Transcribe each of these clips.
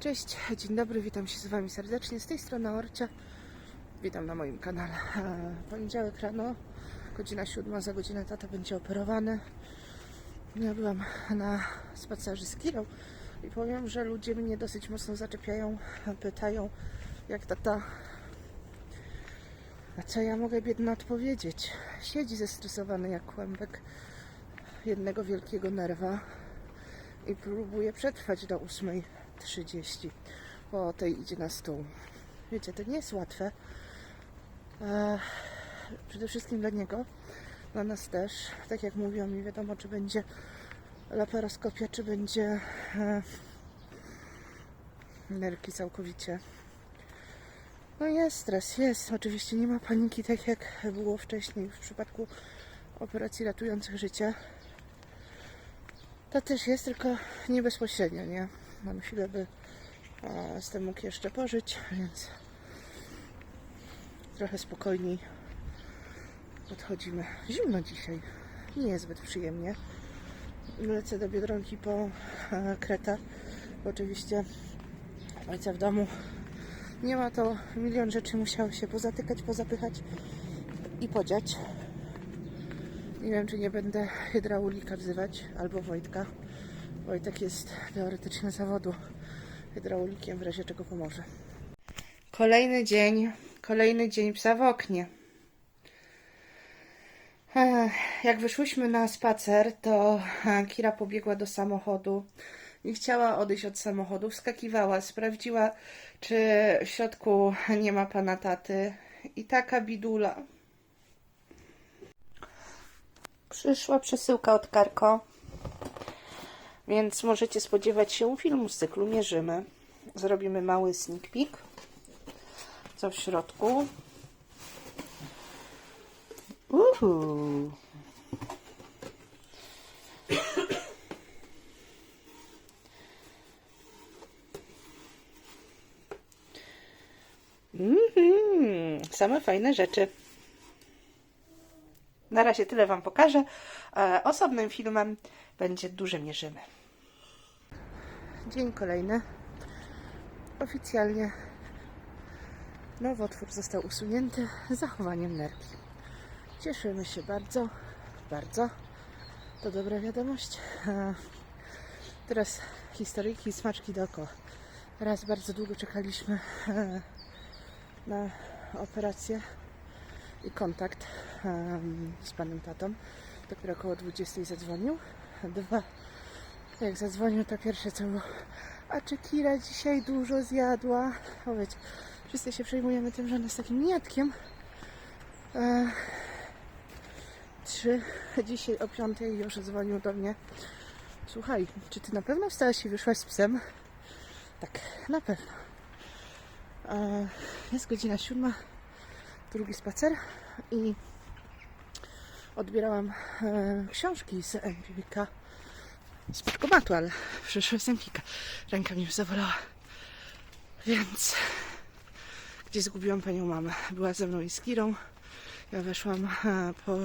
Cześć, dzień dobry, witam się z Wami serdecznie. Z tej strony Orcia. Witam na moim kanale. E, Poniedziałek rano, godzina siódma, za godzinę tata będzie operowany. Ja byłam na spacerze z Kirą i powiem, że ludzie mnie dosyć mocno zaczepiają, pytają, jak tata. A co ja mogę biedna odpowiedzieć? Siedzi zestresowany jak kłębek jednego wielkiego nerwa i próbuje przetrwać do 8.30, bo tej idzie na stół. Wiecie, to nie jest łatwe. E, przede wszystkim dla niego, dla nas też. Tak jak mówiłam, nie wiadomo, czy będzie laparoskopia, czy będzie e, nerki całkowicie. No jest stres, jest. Oczywiście nie ma paniki, tak jak było wcześniej w przypadku operacji ratujących życie. To też jest, tylko nie bezpośrednio, nie? Mam chwilę, by a, z tym mógł jeszcze pożyć, więc trochę spokojniej podchodzimy. Zimno dzisiaj, nie jest zbyt przyjemnie. Lecę do Biedronki po e, Kreta, oczywiście ojca w domu nie ma, to milion rzeczy musiało się pozatykać, pozapychać i podziać. Nie wiem, czy nie będę hydraulika wzywać, albo Wojtka. Wojtek jest teoretycznie zawodu hydraulikiem, w razie czego pomoże. Kolejny dzień, kolejny dzień psa w oknie. Jak wyszłyśmy na spacer, to Kira pobiegła do samochodu. Nie chciała odejść od samochodu, wskakiwała, sprawdziła, czy w środku nie ma pana taty. I taka bidula. Przyszła przesyłka od Karko, więc możecie spodziewać się filmu z cyklu Mierzymy. Zrobimy mały sneak peek, co w środku. Uhu. Mhm, same fajne rzeczy. Na razie tyle Wam pokażę. E, osobnym filmem będzie Duże Mierzymy. Dzień kolejny. Oficjalnie nowotwór został usunięty z zachowaniem nerki. Cieszymy się bardzo, bardzo. To dobra wiadomość. E, teraz historyjki i smaczki dookoła. Raz bardzo długo czekaliśmy e, na operację i kontakt em, z panem tatą. Dopiero około 20 zadzwonił. Dwa, jak zadzwonił, to pierwsze co było, a czy Kira dzisiaj dużo zjadła? Wiecie, wszyscy się przejmujemy tym, że ona jest takim niejadkiem. E, trzy, dzisiaj o piątej już dzwonił do mnie. Słuchaj, czy ty na pewno wstałaś i wyszłaś z psem? Tak, na pewno. E, jest godzina siódma drugi spacer i odbierałam e, książki z Empirika z paczkomatu, ale przyszły z Empika. Ręka mi już zawolała. Więc gdzie zgubiłam panią mamę? Była ze mną i z Kirą. Ja weszłam e, po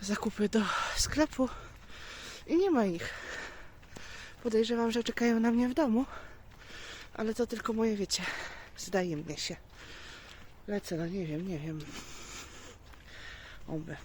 zakupy do sklepu i nie ma ich. Podejrzewam, że czekają na mnie w domu, ale to tylko moje wiecie. Zdaje mnie się. Lecę, no nie wiem, nie wiem. Oby.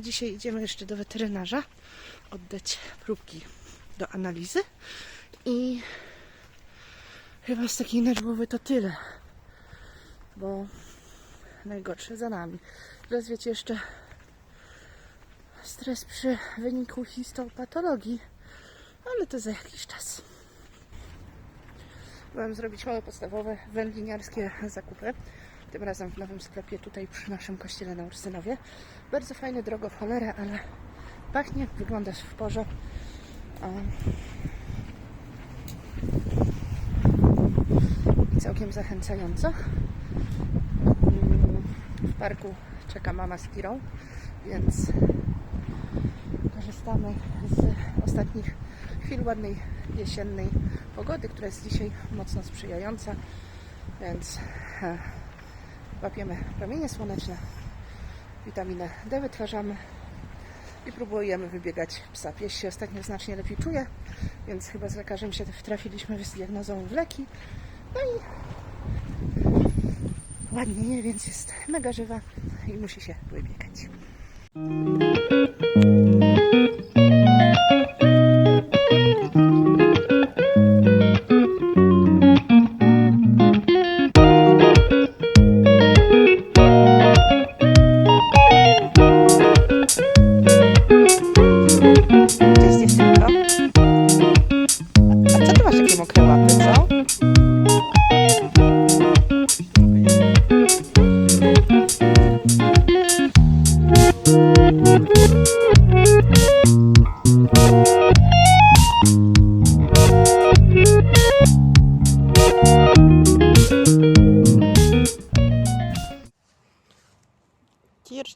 Dzisiaj idziemy jeszcze do weterynarza oddać próbki do analizy i chyba z takiej nerwowy to tyle, bo najgorsze za nami. Teraz wiecie jeszcze stres przy wyniku histopatologii, ale to za jakiś czas. Byłam zrobić małe podstawowe wędliniarskie zakupy. Tym razem w nowym sklepie tutaj przy naszym kościele na Ursynowie. Bardzo fajny, drogo w cholerę, ale pachnie, wygląda w porze. I całkiem zachęcająco. W parku czeka mama z Kirą, więc korzystamy z ostatnich chwil ładnej jesiennej pogody, która jest dzisiaj mocno sprzyjająca, więc e, łapiemy promienie słoneczne, witaminę D wytwarzamy i próbujemy wybiegać psa. Pies się ostatnio znacznie lepiej czuje, więc chyba z lekarzem się trafiliśmy z diagnozą leki. No i ładnie, więc jest mega żywa i musi się wybiegać.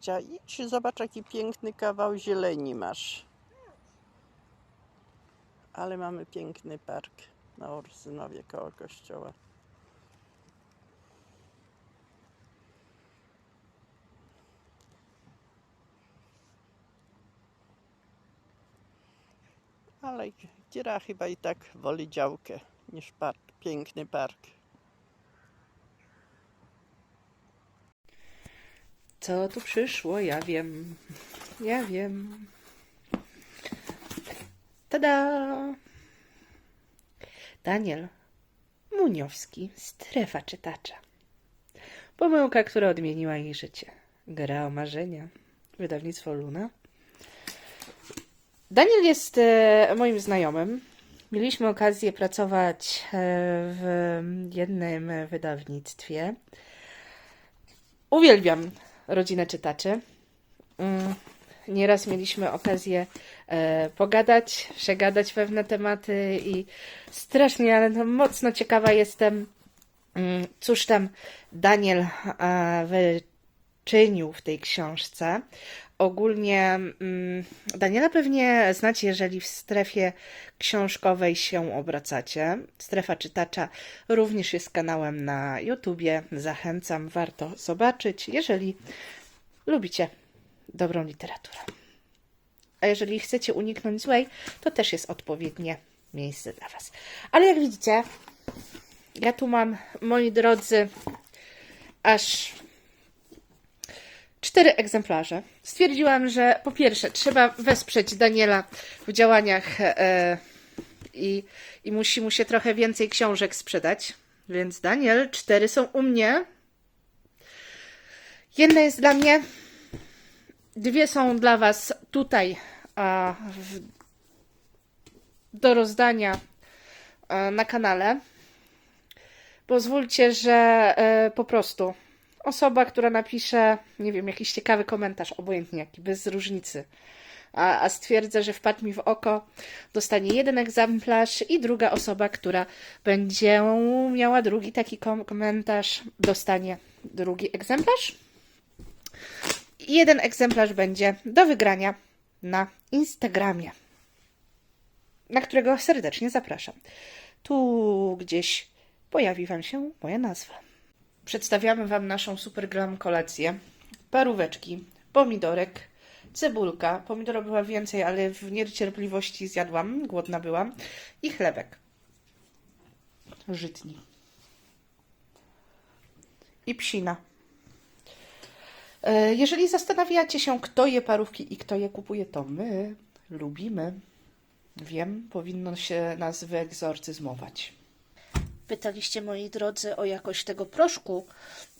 Kiercia, idź zobacz jaki piękny kawał zieleni masz. Ale mamy piękny park na Orsynowie koło kościoła. Ale Kiera chyba i tak woli działkę niż park, piękny park. Co tu przyszło? Ja wiem. Ja wiem. Tada! Daniel Muniowski, strefa czytacza. Pomyłka, która odmieniła jej życie. Gra o marzenia. Wydawnictwo Luna. Daniel jest e, moim znajomym. Mieliśmy okazję pracować e, w jednym wydawnictwie. Uwielbiam rodzinę czytaczy. Mm, Nieraz mieliśmy okazję e, pogadać, przegadać pewne tematy i strasznie, ale to mocno ciekawa jestem, mm, cóż tam Daniel e, wyczynił w tej książce. Ogólnie mm, Daniela pewnie znacie, jeżeli w strefie książkowej się obracacie. Strefa czytacza również jest kanałem na YouTubie. Zachęcam, warto zobaczyć, jeżeli lubicie dobrą literaturę. A jeżeli chcecie uniknąć złej, to też jest odpowiednie miejsce dla Was. Ale jak widzicie, ja tu mam, moi drodzy, aż cztery egzemplarze. Stwierdziłam, że po pierwsze trzeba wesprzeć Daniela w działaniach e, i, i musi mu się trochę więcej książek sprzedać. Więc Daniel, cztery są u mnie. Jedna jest dla mnie, dwie są dla Was tutaj a, w, do rozdania e, na kanale. Pozwólcie, że e, po prostu osoba, która napisze, nie wiem, jakiś ciekawy komentarz, obojętnie jaki, bez różnicy, a, a stwierdza, że wpadł mi w oko, dostanie jeden egzemplarz i druga osoba, która będzie miała drugi taki kom- komentarz, dostanie drugi egzemplarz. Jeden egzemplarz będzie do wygrania na Instagramie, na którego serdecznie zapraszam. Tu gdzieś pojawi Wam się moja nazwa. Przedstawiamy Wam naszą super glam kolekcję. Paróweczki, pomidorek, cebulka. Pomidora była więcej, ale w niecierpliwości zjadłam, głodna byłam. I chlebek. Żytni. I psina. E, Jeżeli zastanawiacie się, kto je parówki i kto je kupuje, to my lubimy. Wiem, powinno się nas wyegzorcyzmować. Pytaliście, moi drodzy, o jakość tego proszku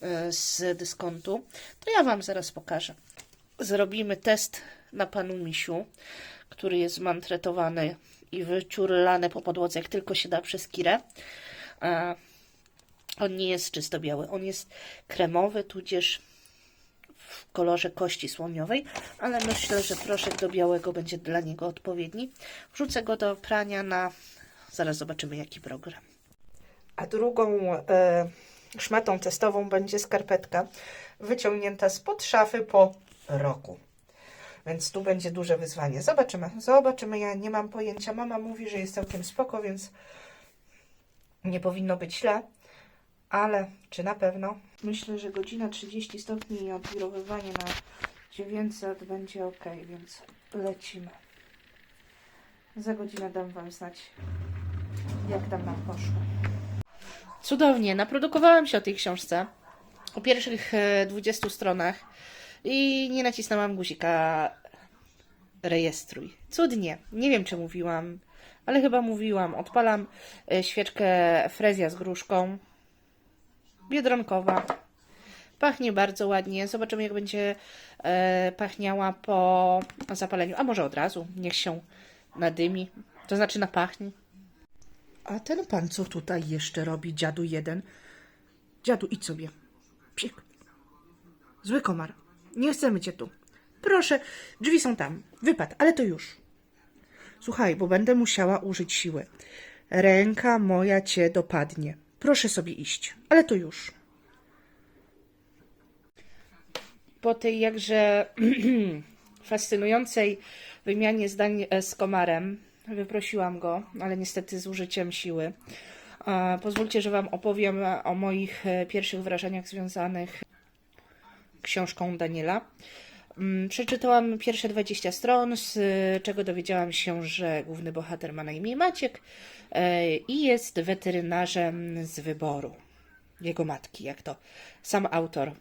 e, z dyskontu, to ja Wam zaraz pokażę. Zrobimy test na panu Misiu, który jest mantretowany i wyciurlany po podłodze, jak tylko się da przez kirę. E, On nie jest czysto biały, on jest kremowy, tudzież w kolorze kości słoniowej, ale myślę, że proszek do białego będzie dla niego odpowiedni. Wrzucę go do prania na... Zaraz zobaczymy, jaki program. A drugą e, szmatą testową będzie skarpetka wyciągnięta spod szafy po roku. Więc tu będzie duże wyzwanie. Zobaczymy. Zobaczymy. Ja nie mam pojęcia. Mama mówi, że jest całkiem spoko, więc nie powinno być źle. Ale czy na pewno? Myślę, że godzina 30 stopni i odwirowywanie na 900 będzie ok, więc lecimy. Za godzinę dam Wam znać, jak tam nam poszło. Cudownie, naprodukowałam się o tej książce, o pierwszych e, 20 stronach i nie nacisnęłam guzika rejestruj. Cudnie, nie wiem czy mówiłam, ale chyba mówiłam. Odpalam e, świeczkę frezja z gruszką, biedronkowa. Pachnie bardzo ładnie. Zobaczymy, jak będzie e, pachniała po zapaleniu. A może od razu, niech się nadymi, to znaczy napachnie. A ten pan co tutaj jeszcze robi, dziadu jeden? Dziadu, idź sobie. Psik. Zły komar. Nie chcemy cię tu. Proszę, drzwi są tam. Wypad, ale to już. Słuchaj, bo będę musiała użyć siły. Ręka moja cię dopadnie. Proszę sobie iść, ale to już. Po tej jakże fascynującej wymianie zdań e, z komarem wyprosiłam go, ale niestety z użyciem siły. Pozwólcie, że Wam opowiem o moich e, pierwszych wrażeniach związanych książką Daniela. Mm, Przeczytałam pierwsze 20 stron, z czego dowiedziałam się, że główny bohater ma na imię Maciek e, i jest weterynarzem z wyboru jego matki, jak to sam autor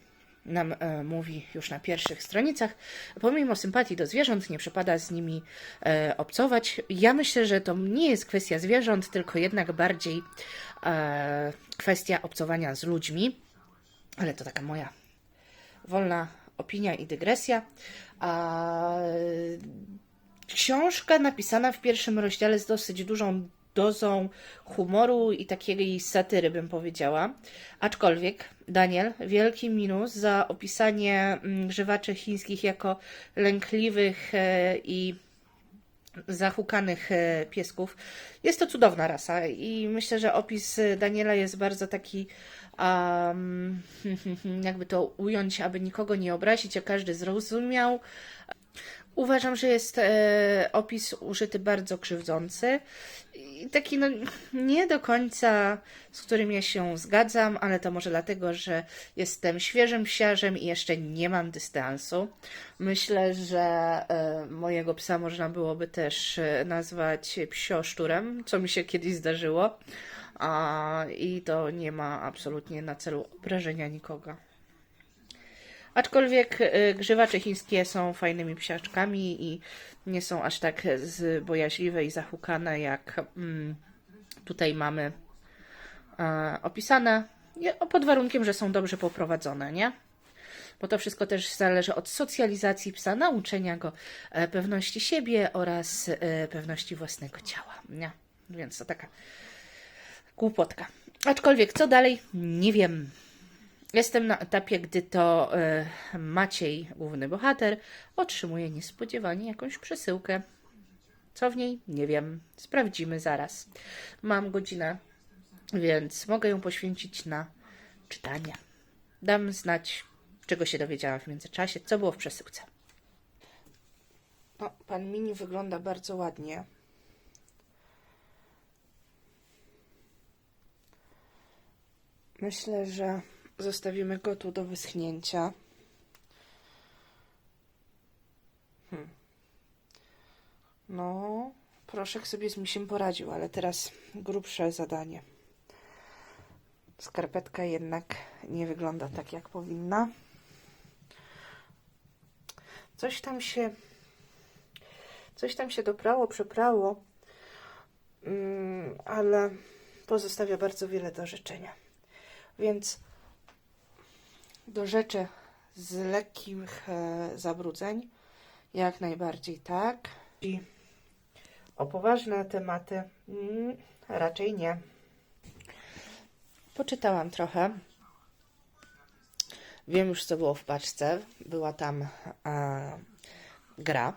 nam e, mówi już na pierwszych stronicach. Pomimo sympatii do zwierząt, nie przypada z nimi e, obcować. Ja myślę, że to nie jest kwestia zwierząt, tylko jednak bardziej e, kwestia obcowania z ludźmi. Ale to taka moja wolna opinia i dygresja. A książka napisana w pierwszym rozdziale z dosyć dużą dozą humoru i takiej satyry, bym powiedziała. Aczkolwiek, Daniel, wielki minus za opisanie mm, grzywaczy chińskich jako lękliwych e, i zahukanych e, piesków. Jest to cudowna rasa i myślę, że opis Daniela jest bardzo taki, um, jakby to ująć, aby nikogo nie obrazić, a każdy zrozumiał. Uważam, że jest e, opis użyty bardzo krzywdzący i taki no, nie do końca, z którym ja się zgadzam, ale to może dlatego, że jestem świeżym psiarzem i jeszcze nie mam dystansu. Myślę, że e, mojego psa można byłoby też e, nazwać psioszczurem, co mi się kiedyś zdarzyło. A, I to nie ma absolutnie na celu obrażenia nikogo. Aczkolwiek y, grzywacze chińskie są fajnymi psiaczkami i nie są aż tak zbojaźliwe i zahukane, jak mm, tutaj mamy e, opisane, pod warunkiem, że są dobrze poprowadzone, nie? Bo to wszystko też zależy od socjalizacji psa, nauczenia go e, pewności siebie oraz e, pewności własnego ciała, nie? Więc to taka głupotka. Aczkolwiek co dalej? Nie wiem. Jestem na etapie, gdy to e, Maciej, główny bohater, otrzymuje niespodziewanie jakąś przesyłkę. Co w niej? Nie wiem. Sprawdzimy zaraz. Mam godzinę, więc mogę ją poświęcić na czytanie. Dam znać, czego się dowiedziałam w międzyczasie, co było w przesyłce. No, pan Mini wygląda bardzo ładnie. Myślę, że zostawimy go tu do wyschnięcia. Hmm. No, proszek sobie z misiem poradził, ale teraz grubsze zadanie. Skarpetka jednak nie wygląda tak, jak powinna. Coś tam się. Coś tam się doprało, przeprało, mm, ale pozostawia bardzo wiele do życzenia. Więc do rzeczy z lekkich e, zabrudzeń, jak najbardziej tak. I o poważne tematy mm, raczej nie. Poczytałam trochę. Wiem już, co było w paczce. Była tam e, gra.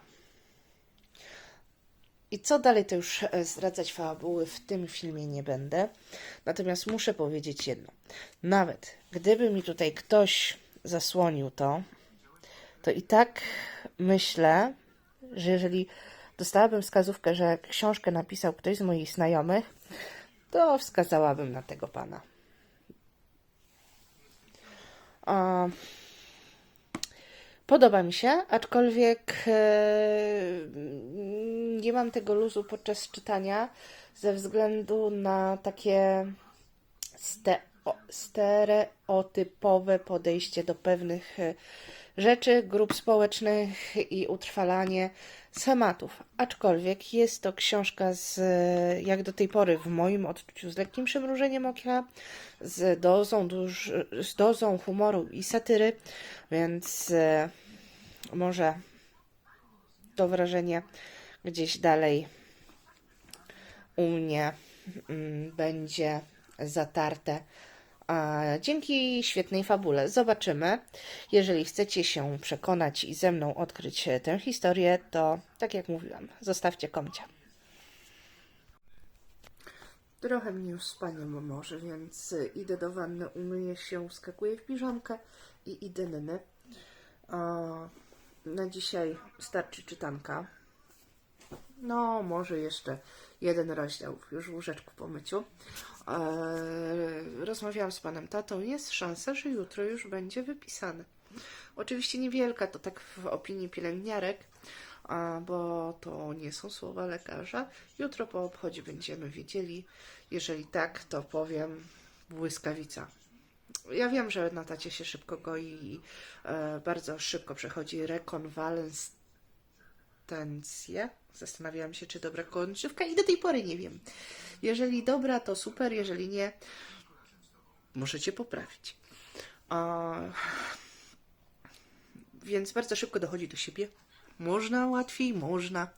I co dalej, to już e, zdradzać fabuły w tym filmie nie będę. Natomiast muszę powiedzieć jedno. Nawet gdyby mi tutaj ktoś zasłonił to, to i tak myślę, że jeżeli dostałabym wskazówkę, że książkę napisał ktoś z moich znajomych, to wskazałabym na tego pana. A, Podoba mi się, aczkolwiek e, nie mam tego luzu podczas czytania ze względu na takie stereotypowe podejście do pewnych e, rzeczy, grup społecznych i utrwalanie schematów. Aczkolwiek jest to książka z, jak do tej pory w moim odczuciu, z lekkim przymrużeniem oka, z dozą, duż, z dozą humoru i satyry, więc e, może to wrażenie gdzieś dalej u mnie mm, będzie zatarte. A dzięki świetnej fabule zobaczymy. Jeżeli chcecie się przekonać i ze mną odkryć tę historię, to tak jak mówiłam, zostawcie komcia. Trochę mnie już spanie może, więc idę do wanny, umyję się, wskakuję w piżamkę i idę nyny. Na dzisiaj starczy czytanka. No, może jeszcze jeden rozdział już w łóżeczku po myciu. Rozmawiałam z panem tatą. Jest szansa, że jutro już będzie wypisany. Oczywiście niewielka, to tak w opinii pielęgniarek, bo to nie są słowa lekarza. Jutro po obchodzie będziemy wiedzieli. Jeżeli tak, to powiem błyskawica. Ja wiem, że na tacie się szybko goi i e, bardzo szybko przechodzi rekonwalescencję. Zastanawiałam się, czy dobra końcówka i do tej pory nie wiem. Jeżeli dobra, to super, jeżeli nie, możecie poprawić. A, więc bardzo szybko dochodzi do siebie. Można łatwiej, można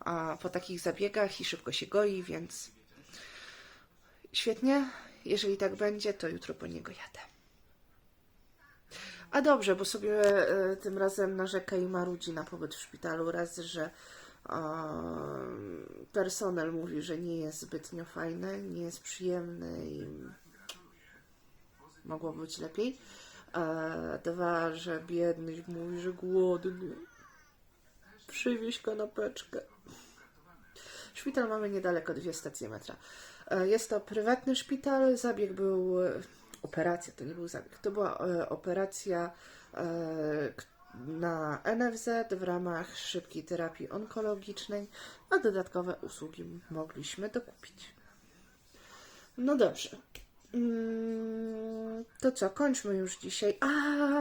a, po takich zabiegach i szybko się goi, więc świetnie. Jeżeli tak będzie, to jutro po niego jadę. A dobrze, bo sobie e, tym razem narzeka i marudzi na pobyt w szpitalu. Raz, że e, personel mówi, że nie jest zbytnio fajny, nie jest przyjemny i mogło być lepiej. E, dwa, że biedny mówi, że głodny. Przywieź kanapeczkę. Szpital mamy niedaleko, dwie stacje metra. Jest to prywatny szpital. Zabieg był. Operacja to nie był zabieg. To była e, operacja e, na NFZ w ramach szybkiej terapii onkologicznej, a dodatkowe usługi mogliśmy dokupić. No dobrze. Mm, To co, kończmy już dzisiaj. A,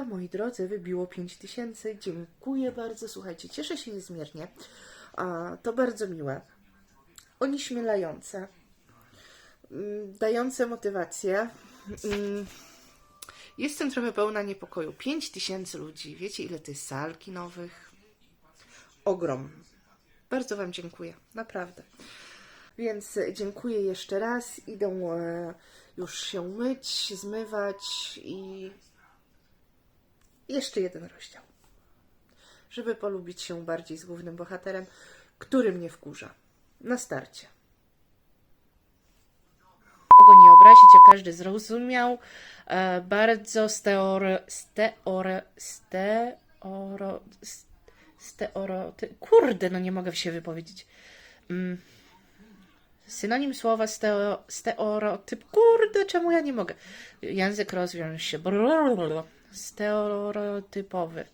moi drodzy, wybiło 5000. Dziękuję bardzo. Słuchajcie, cieszę się niezmiernie. A, to bardzo miłe. Onieśmielające. Mm, Dające motywację. Mm, Jestem trochę pełna niepokoju. 5000 ludzi. Wiecie, ile to jest sal kinowych? Ogrom. Bardzo Wam dziękuję. Naprawdę. Więc dziękuję jeszcze raz. Idę e, już się myć, zmywać i jeszcze jeden rozdział. Żeby polubić się bardziej z głównym bohaterem, który mnie wkurza. Na starcie. Mogę nie obrazić, a każdy zrozumiał. E, bardzo steore, steore, steoro, steoroty... Kurde, no nie mogę się wypowiedzieć. Mm. Synonim słowa steo, stereotyp. Kurde, czemu ja nie mogę? Język rozwiąż się. Stereotypowy.